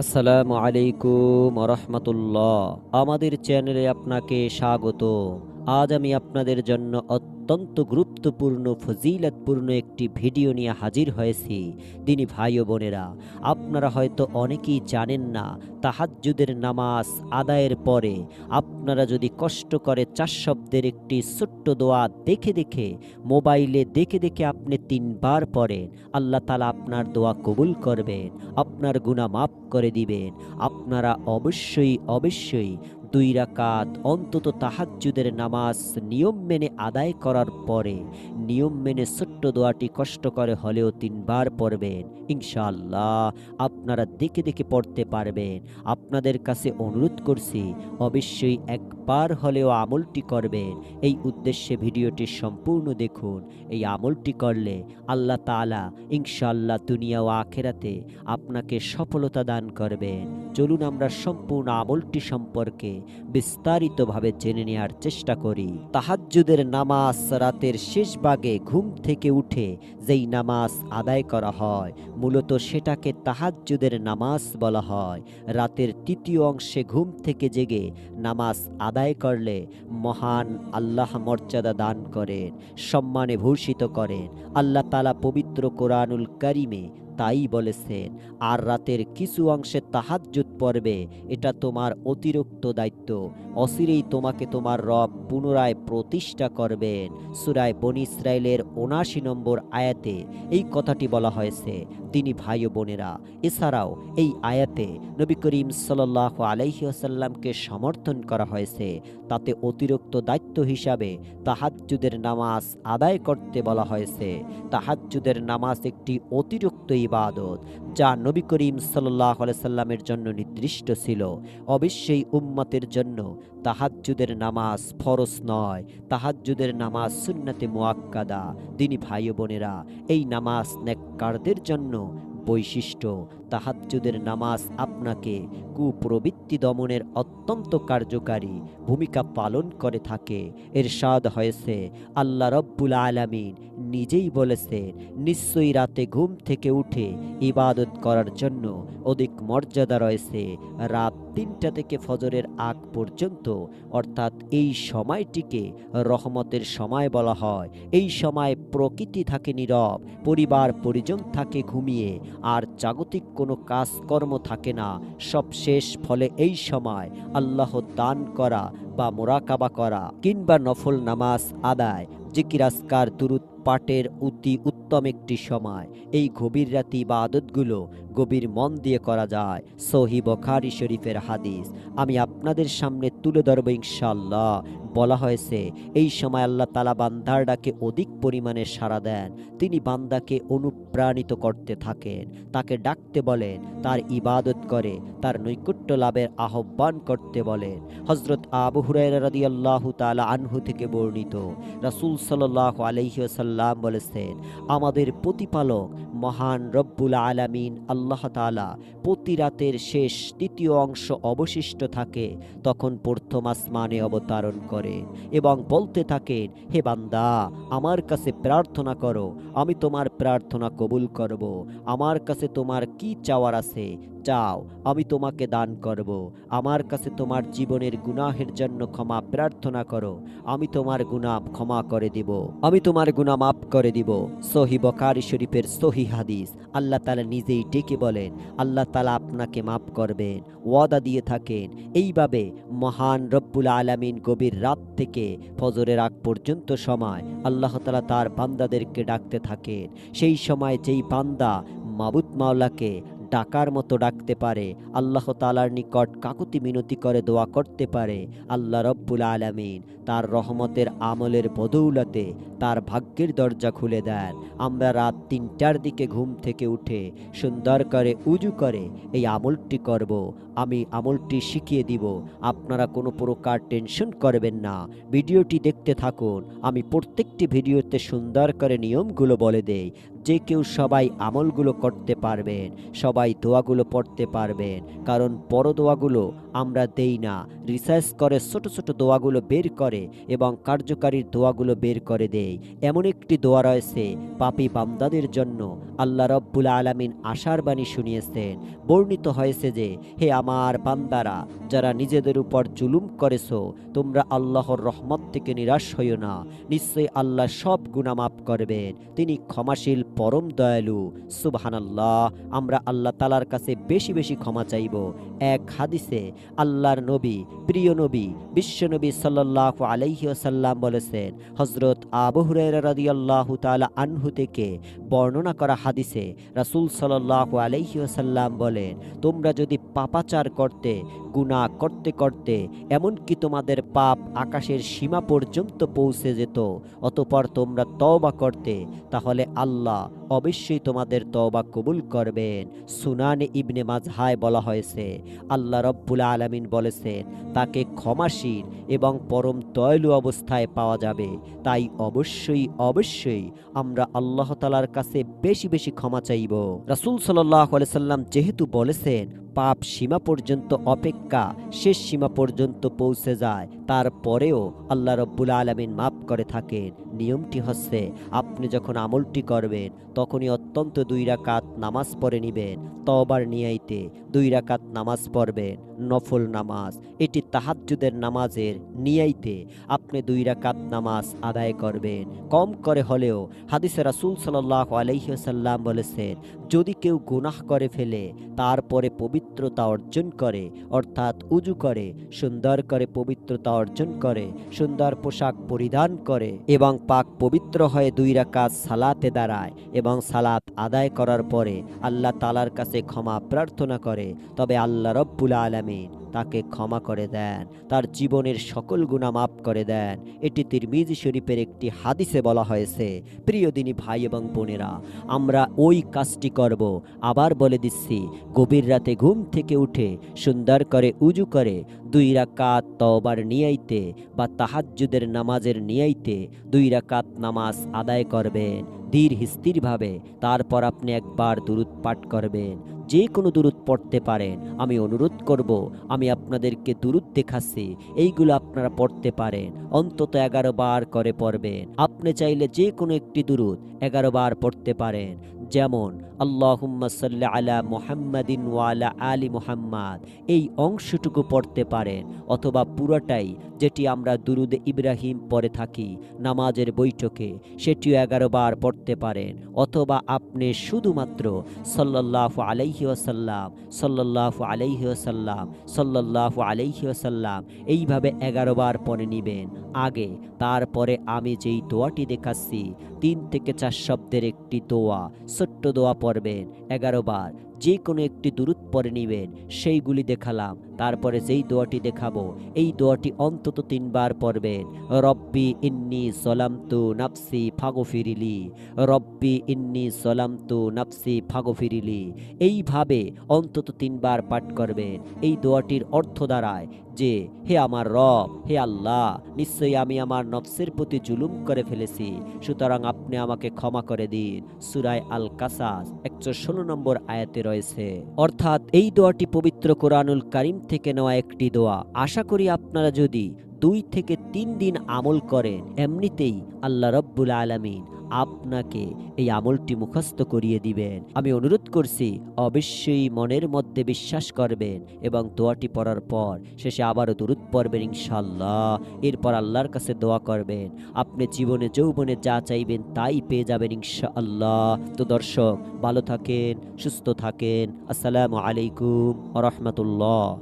আসসালামু আলাইকুম রহমতুল্লাহ। আমাদের চ্যানেলে আপনাকে স্বাগত। আজ আমি আপনাদের জন্য অত্যন্ত গুরুত্বপূর্ণ, ফজিলতপূর্ণ একটি ভিডিও নিয়ে হাজির হয়েছি। তিনি ভাই ও বোনেরা, আপনারা হয়তো অনেকেই জানেন না, তাহাজ্জুদের নামাজ আদায়ের পরে আপনারা যদি কষ্ট করে চার শব্দের একটি ছোট্ট দোয়া দেখে দেখে, মোবাইলে দেখে দেখে আপনি তিনবার পড়েন, আল্লাহ তালা আপনার দোয়া কবুল করবেন, আপনার গুণা মাফ করে দিবেন। আপনারা অবশ্যই অবশ্যই দুই রাকাত অন্তত তাহাজ্জুদের নামাজ নিয়ম মেনে আদায় করার পরে, নিয়ম মেনে ছোট্ট দোয়াটি কষ্ট করে হলেও তিনবার পড়বেন। ইনশাল্লাহ আপনারা দেখে দেখে পড়তে পারবেন। আপনাদের কাছে অনুরোধ করছি, অবশ্যই একবার হলেও আমলটি করবেন। এই উদ্দেশ্যে ভিডিওটি সম্পূর্ণ দেখুন। এই আমলটি করলে আল্লাহ তাআলা ইনশাল্লাহ দুনিয়া ও আখেরাতে আপনাকে সফলতা দান করবেন। চলুন আমরা সম্পূর্ণ আমলটি সম্পর্কে বিস্তারিতভাবে জেনে নেওয়ার চেষ্টা করি। তাহাজ্জুদের নামাজ রাতের শেষ ভাগে ঘুম থেকে উঠে যেই নামাজ আদায় করা হয়, মূলত সেটাকে তাহাজ্জুদের নামাজ বলা হয়। রাতের তৃতীয় অংশে ঘুম থেকে জেগে নামাজ আদায় করলে মহান আল্লাহ মর্যাদা দান করেন, সম্মানে ভূষিত করেন। আল্লাহ তালা পবিত্র কোরআনুল কারিমে তাই বলেছেন, আর রাতের কিছু অংশে তাহাজ্জুদ পড়বে, এটা তোমার অতিরিক্ত দায়িত্ব। অচিরেই তোমাকে তোমার রব পুনরায় প্রতিষ্ঠা করবেন। সুরায় বন ইসরায়েলের উনাশি নম্বর আয়াতে এই কথাটি বলা হয়েছে। তিনি ভাই বোনেরা, এছাড়াও এই আয়াতে নবী করিম সাল্লাহ আলাইসাল্লামকে সমর্থন করা হয়েছে। তাতে অতিরিক্ত দায়িত্ব হিসাবে তাহাজ্জুদের নামাজ আদায় করতে বলা হয়েছে। তাহাজ্জুদের নামাজ একটি অতিরিক্ত ইবাদত, যা নবী করিম সাল্লাহ সাল্লামের জন্য নির্দিষ্ট ছিল। অবশ্যই উম্মতের জন্য তাহাজ্জুদের নামাজ ফরস নয়। তাহাজ্জুদের নামাজ সুন্নাতে মোয়াক্কাদা তিনি ভাই বোনেরা, এই নামাজ নেককারদের জন্য বৈশিষ্ট্য। তাহাজ্জুদের নামাজ আপনাকে কুপ্রবৃত্তি দমনের অত্যন্ত কার্যকারী ভূমিকা পালন করে থাকে। এর স্বাদ হয়েছে, আল্লাহ রব্বুল আলামিন নিজেই বলেছেন, নিশ্চয়ই রাতে ঘুম থেকে উঠে ইবাদত করার জন্য অধিক মর্যাদা রয়েছে। রাত তিনটা থেকে ফজরের আগ পর্যন্ত, অর্থাৎ এই সময়টিকে রহমতের সময় বলা হয়। এই সময় প্রকৃতি থাকে নীরব পরিবার পরিজন থাকে ঘুমিয়ে, আর জাগতিক কোনো কাজকর্ম থাকে না। সব শেষ ফলে এই সময় আল্লাহ দান করা বা মোরাকাবা করা কিংবা নফল নামাজ আদায় জিকিরাজকার দুরুদ পাটের অতি উত্তম একটি সময়। এই গভীর রাতি বা আদতগুলো গভীর মন দিয়ে করা যায়, সহি বখারি শরীফের হাদিস। আমি আপনাদের সামনে তুলে ধরব ইনশাল্লাহ বলা হয়েছে, এই সময় আল্লাহ তালা বান্দার ডাকে অধিক পরিমাণে সাড়া দেন। তিনি বান্দাকে অনুপ্রাণিত করতে থাকেন। তাকে ডাকতে বলেন, তার ইবাদত করে, তার নৈকট্য লাভের আহ্বান করতে বলেন। হজরত আবু হুরাইরা রাদিয়াল্লাহু তাআলা আনহু থেকে বর্ণিত, রাসূল সাল্লাল্লাহু আলাইহি ওয়াসাল্লাম বলেছেন আমাদের প্রতিপালক মহান রব্বুল আলামিন আল্লাহ তাআলা প্রতি রাতের শেষ তৃতীয় অংশ অবশিষ্ট থাকে, তখন প্রথম আসমানে অবতারণ করে এবং বলতে থাকেন হে বান্দা, আমার কাছে প্রার্থনা করো, আমি তোমার প্রার্থনা কবুল করব, আমার কাছে তোমার কি চাওয়ার আছে, চাও, আমি তোমাকে দান করব, আমার কাছে তোমার জীবনের গুনাহের জন্য ক্ষমা প্রার্থনা করো, আমি তোমার গুনাহ ক্ষমা করে দিব, আমি তোমার গুনাহ মাফ করে দিব। সহি বকারি শরীফের সহি হাদিস। আল্লাহ তালা নিজেই ডেকে বলেন, আল্লাহ তালা আপনাকে মাফ করবেন, ওয়াদা দিয়ে থাকেন। এইভাবে মহান রব্বুল আলামিন গভীর রাত থেকে ফজরের আগ পর্যন্ত সময় আল্লাহ তালা তার বান্দাদেরকে ডাকতে থাকেন। সেই সময় যেই বান্দা মাবুত মাওলাকে ডাকার মতো ডাকতে পারে। আল্লাহ তালার নিকট কাকুতি মিনতি করে দোয়া করতে পারে। আল্লাহ রব্বুল আলামিন তার রহমতের আমলের বদৌলতে তার ভাগ্যের দরজা খুলে দেন। আমরা রাত তিনটার দিকে ঘুম থেকে উঠে সুন্দর করে উজু করে এই আমলটি করব। আমি আমলটি শিখিয়ে দিব। আপনারা কোনো প্রকার টেনশন করবেন না। ভিডিওটি দেখতে থাকুন। আমি প্রত্যেকটি ভিডিওতে সুন্দর করে নিয়মগুলো বলে দেই। যে কেউ সবাই আমলগুলো করতে পারবেন, সবাই দোয়াগুলো পড়তে পারবেন। কারণ বড় দোয়াগুলো আমরা দেই না। রিসার্চ করে ছোট ছোট দোয়াগুলো বের করে এবং কার্যকারী দোয়াগুলো বের করে দেয় এমন একটি দোয়া রয়েছে, পাপি বামদাদের জন্য। আল্লাহ রব্বুল আলামিন আশার বাণী শুনিয়েছেন। বর্ণিত হয়েছে যে, হে আমার বান্দারা, যারা নিজেদের উপর জুলুম করেছ, তোমরা আল্লাহর রহমত থেকে নিরাশ হইও না। নিশ্চয়ই আল্লাহ সব গুণা মাফ করবেন। তিনি ক্ষমাশীল পরম দয়ালু, সুবহানাল্লাহ, আমরা আল্লাহ তালার কাছে বেশি বেশি ক্ষমা চাইব। এক হাদিসে আল্লাহর নবী, প্রিয় নবী, বিশ্বনবী সাল্লাহ আলাইহি আসাল্লাম বলেছেন হজরত আবু হুরায়রা রাদিয়াল্লাহু তাআলা আনহু থেকে বর্ণনা করা হাদিসে রাসূল সাল্লাল্লাহু আলাইহি আসাল্লাম বলেন, তোমরা যদি পাপাচার করতে গুনাহ করতে করতে, এমনকি তোমাদের পাপ আকাশের সীমা পর্যন্ত পৌঁছে যেত। অতপর তোমরা তওবা করতে, তাহলে আল্লাহ অবশ্যই তোমাদের তওবা কবুল করবেন। সুনানে ইবনে মাজহায় বলা হয়েছে, আল্লাহ রব্বুল আলামিন বলেছেন, তাকে ক্ষমাশীল এবং পরম দয়ালু অবস্থায় পাওয়া যাবে। তাই অবশ্যই অবশ্যই আমরা আল্লাহ তালার কাছে বেশি বেশি ক্ষমা চাইব। রাসূল সাল্লাহ সাল্লাম যেহেতু বলেছেন, পাপ সীমা পর্যন্ত অপেক্ষা, শেষ সীমা পর্যন্ত পৌঁছে যায়। তারপরেও আল্লাহ রব্বুল আলমিন মাফ করে থাকেন। নিয়মটি হচ্ছে, আপনি যখন আমলটি করবেন, তখনই অত্যন্ত দুই রাকাত নামাজ পড়ে নিবেন। তবার নিয়াইতে দুই রাকাত নামাজ পড়বেন, নফল নামাজ। এটি তাহাজ্জুদের নামাজের নিয়াইতে আপনি দুই রাকাত নামাজ আদায় করবেন। কম করে হলেও হাদিসে রাসূল সাল্লাহ আলহিহাল্লাম বলেছেন, যদি কেউ গুনাহ করে ফেলে, তারপরে পবিত্রতা অর্জন করে, অর্থাৎ উজু করে, সুন্দর করে পবিত্রতা অর্জন করে, সুন্দর পোশাক পরিধান করে এবং পাক পবিত্র হয়ে দুই রাকাত সালাতে দাঁড়ায় এবং সালাত আদায় করার পরে আল্লাহ তালার কাছে ক্ষমা প্রার্থনা করে। তবে আল্লাহ রব্বুল আলমিন তাকে ক্ষমা করে দেন, তার জীবনের সকল গুণা মাফ করে দেন। এটি তিরমিজি শরীফের একটি হাদিসে বলা হয়েছে। প্রিয় দিনী ভাই এবং বোনেরা, আমরা ওই কাজটি করব। আবার বলে দিচ্ছি, গভীর রাতে ঘুম থেকে উঠে সুন্দর করে উজু করে দুই রাকাত তওবার নিয়াইতে বা তাহাজ্জুদের নামাজের নিয়াইতে দুই রাকাত নামাজ আদায় করবেন। ধীর স্থিরভাবে তারপর আপনি একবার দুরুদ পাঠ করবেন। যে কোনো দুরুদ পড়তে পারেন। আমি অনুরোধ করব, আমি আপনাদেরকে দুরুদ দেখাচ্ছি, এইগুলো আপনারা পড়তে পারেন। অন্তত এগারো বার করে পড়বেন। আপনি চাইলে যে কোনো একটি দুরুদ এগারো বার পড়তে পারেন। যেমন, আল্লাহুম্মা সাল্লি আলা মুহাম্মাদিন ওয়ালা আলী মুহাম্মাদ। এই অংশটুকু পড়তে পারেন। অথবা পুরোটাই, যেটি আমরা দুরুদে ইব্রাহিম পড়ে থাকি, নামাজের বৈঠকে, সেটিও এগারো বার পড়তে পারেন। অথবা আপনি শুধুমাত্র সাল্লাল্লাহু আলাইহি ওয়াসাল্লাম, সাল্লাল্লাহু আলাইহি ওয়াসাল্লাম, সাল্লাল্লাহু আলাইহি এইভাবে এগারো বার পরে নেবেন। আগে, তারপরে আমি যেই দোয়াটি দেখাচ্ছি তিন থেকে চার শব্দের একটি দোয়া, ছোট্ট দোয়া পড়বেন। এগারো বার, যে কোনো একটি দূরত পরে নিবেন। সেইগুলি দেখালাম, তারপরে যেই দোয়াটি দেখাবো, এই দোয়াটি অন্তত তিনবার পড়বেন। রব্বি ইন্নি সলামতু নাফসি ফাগফিরিলি। রব্বি ইন্নি সলামতু নাফসি ফাগফিরিলি। এইভাবে অন্তত তিনবার পাঠ করবেন। এই দোয়াটির অর্থ দাঁড়ায় যে, হে আমার রব, হে আল্লাহ, নিশ্চয়ই আমি আমার নফসের প্রতি জুলুম করে ফেলেছি। সুতরাং আপনি আমাকে ক্ষমা করে দিন। সুরায় আল কাসাস একশো ষোলো নম্বর আয়াতে রয়েছে। অর্থাৎ এই দোয়াটি পবিত্র কোরআনুল কারিম থেকে নেওয়া একটি দোয়া। আশা করি আপনারা যদি দুই থেকে তিন দিন আমল করেন, এমনিতেই আল্লাহ রব্বুল আলামিন আপনাকে এই আমলটি মুখস্থ করিয়ে দিবেন। আমি অনুরোধ করছি, অবশ্যই মনের মধ্যে বিশ্বাস করবেন এবং দোয়াটি পড়ার পর শেষে আবারও দূরত পড়বেন ইনশাল্লাহ এরপর আল্লাহর কাছে দোয়া করবেন। আপনি জীবনে, যৌবনে যা চাইবেন তাই পেয়ে যাবেন ইনশাআল্লাহ। তো দর্শক, ভালো থাকেন, সুস্থ থাকেন। আসসালামু আলাইকুম রহমতুল্লাহ।